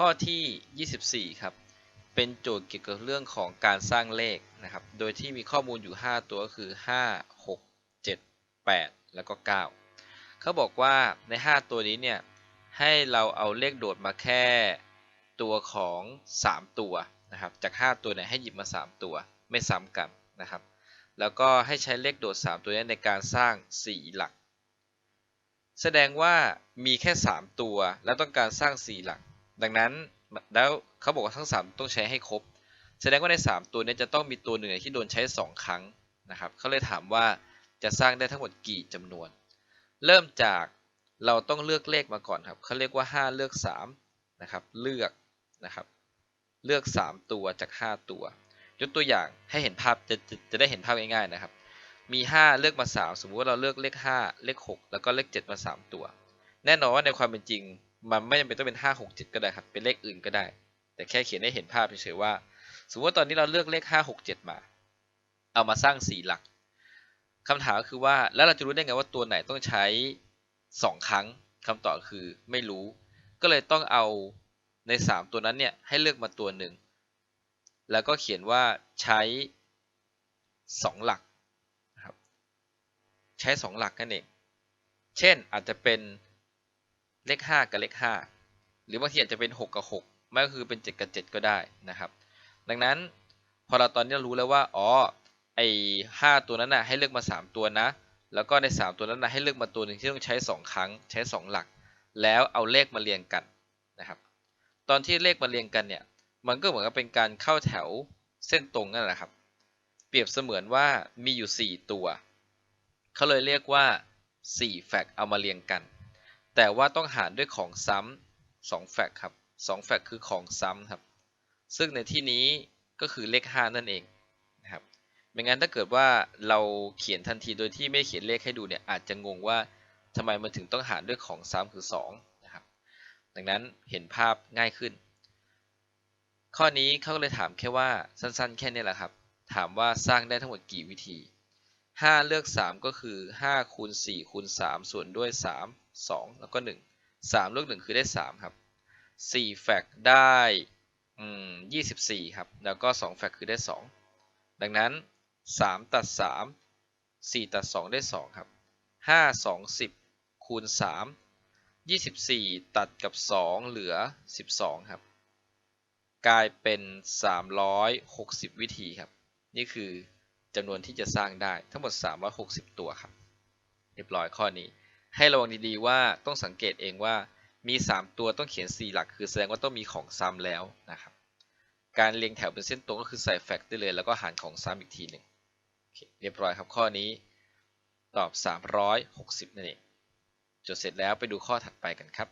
ข้อที่ 24 ครับ เป็นโจทย์เกี่ยวกับเรื่องของการสร้างเลขนะครับ โดยที่มีข้อมูลอยู่ 5 ตัวก็คือ 5 6 7 8 แล้วก็ 9 เขาบอกว่าใน 5 ตัวนี้เนี่ย ให้เราเอาเลขโดดมาแค่ตัวของ 3 ตัวนะครับ จาก 5 ตัวเนี่ยให้หยิบมา 3 ตัว ไม่ซ้ำกันนะครับ แล้วก็ให้ใช้เลขโดด 3 ตัวนี้ในการสร้าง 4 หลัก แสดงว่ามีแค่ 3 ตัว แล้วต้องการสร้าง 4 หลัก ดังนั้นแล้วเขาบอกว่าทั้ง 3 ต้องใช้ให้ครบ แสดงว่าใน 3 ตัวนี้จะต้องมีตัวหนึ่งที่โดนใช้ 2 ครั้งนะครับเขาเลยถามว่าจะสร้างได้ทั้งหมดกี่จำนวน เริ่มจากเราต้องเลือกเลขมาก่อนครับเขาเรียกว่า 5 เลือก3นะครับเลือกนะครับเลือก 3 ตัวจาก 5 ตัวยกตัวอย่างให้เห็นภาพจะจะจะได้เห็นภาพง่ายๆนะครับ มี 5 เลือกมา 3 สมมุติว่าเราเลือกเลข 5 เลข 6 แล้วก็เลข 7 มา 3 ตัว แน่นอนว่าในความเป็นจริง มันไม่จำเป็นต้องเป็น 5 6 7 ก็ได้ครับ เป็นเลขอื่นก็ได้ แต่แค่เขียนให้เห็นภาพเฉยๆว่า สมมติว่าตอนนี้เราเลือกเลข 5 6 7 มา เอามาสร้าง 4 หลักคำถามก็คือว่าแล้วเราจะรู้ได้ไงว่าตัวไหนต้องใช้ 2 ครั้งคำตอบคือไม่รู้ ก็เลยต้องเอาใน 3 ตัวนั้นเนี่ยให้เลือกมาตัวหนึ่งแล้วก็เขียนว่าใช้ 2 หลักนะครับใช้ 2 หลักนั่นเอง เช่นอาจจะเป็น เลข 5 กับเลข 5 หรือบางทีอาจจะเป็น 6 กับ 6 ไม่ก็คือเป็น 7 กับ 7 ก็ได้นะครับ ดังนั้นพอเราตอนนี้เรารู้แล้วว่าอ๋อไอ้5ตัวนั้นนะให้เลือกมา 3 ตัวนะ แล้วก็ใน 3 ตัวนั้นนะให้เลือกมาตัวหนึ่งที่ต้องใช้ 2 ครั้งใช้ 2 หลัก แล้วเอาเลขมาเรียงกันนะครับ ตอนที่เลขมาเรียงกันเนี่ยมันก็เหมือนกับเป็นการเข้าแถวเส้นตรงนั่นแหละครับ เปรียบเสมือนว่ามีอยู่ 4 ตัว เขาเลยเรียกว่า4แฟกเอามาเรียงกัน แต่ว่าต้องหารด้วยของซ้ำ2แฟกครับ2แฟกคือของซ้ำครับ ซึ่งในที่นี้ก็คือเลข 5 นั่นเองนะครับไม่งั้นถ้าเกิดว่าเราเขียนทันทีโดยที่ไม่เขียนเลขให้ดูเนี่ยอาจจะงงว่าทำไมมันถึงต้องหารด้วยของซ้ำคือ2นะครับดังนั้นเห็นภาพง่ายขึ้น ข้อนี้เขาก็เลยถามแค่ว่าสั้นๆ แค่นี้แหละครับ ถามว่าสร้างได้ทั้งหมดกี่วิธี 5 เลือก 3 ก็คือ5คูณ4คูณ3ส่วนด้วย 3 2 แล้วก็ 1 3ลือก1คือได้ 3 ครับ4แฟกได้อืม24 ครับ แล้วก็ 2 แฟกคือได้ 2 ดังนั้น 3 ตัด 3 4 ตัด 2 ได้ 2 ครับ 5 2 10 คูณ 3 24 ตัดกับ 2 เหลือ 12 ครับ กลายเป็น 360 วิธีครับ นี่คือจำนวนที่จะสร้างได้ทั้งหมด 360 ตัวครับ เรียบร้อยข้อนี้ ให้ระวังดีๆว่าต้องสังเกตเองว่ามี 3 ตัวต้องเขียน 4 หลัก คือแสดงว่าต้องมีของซ้ำแล้วนะครับ การเรียงแถวเป็นเส้นตรงก็คือใส่แฟกต์ได้เลย แล้วก็หารของซ้ำอีกทีหนึ่งเเรียบร้อยครับข้อนี้ตอบ 360 นั่นเองจดเสร็จแล้วไปดูข้อถัดไปกันครับ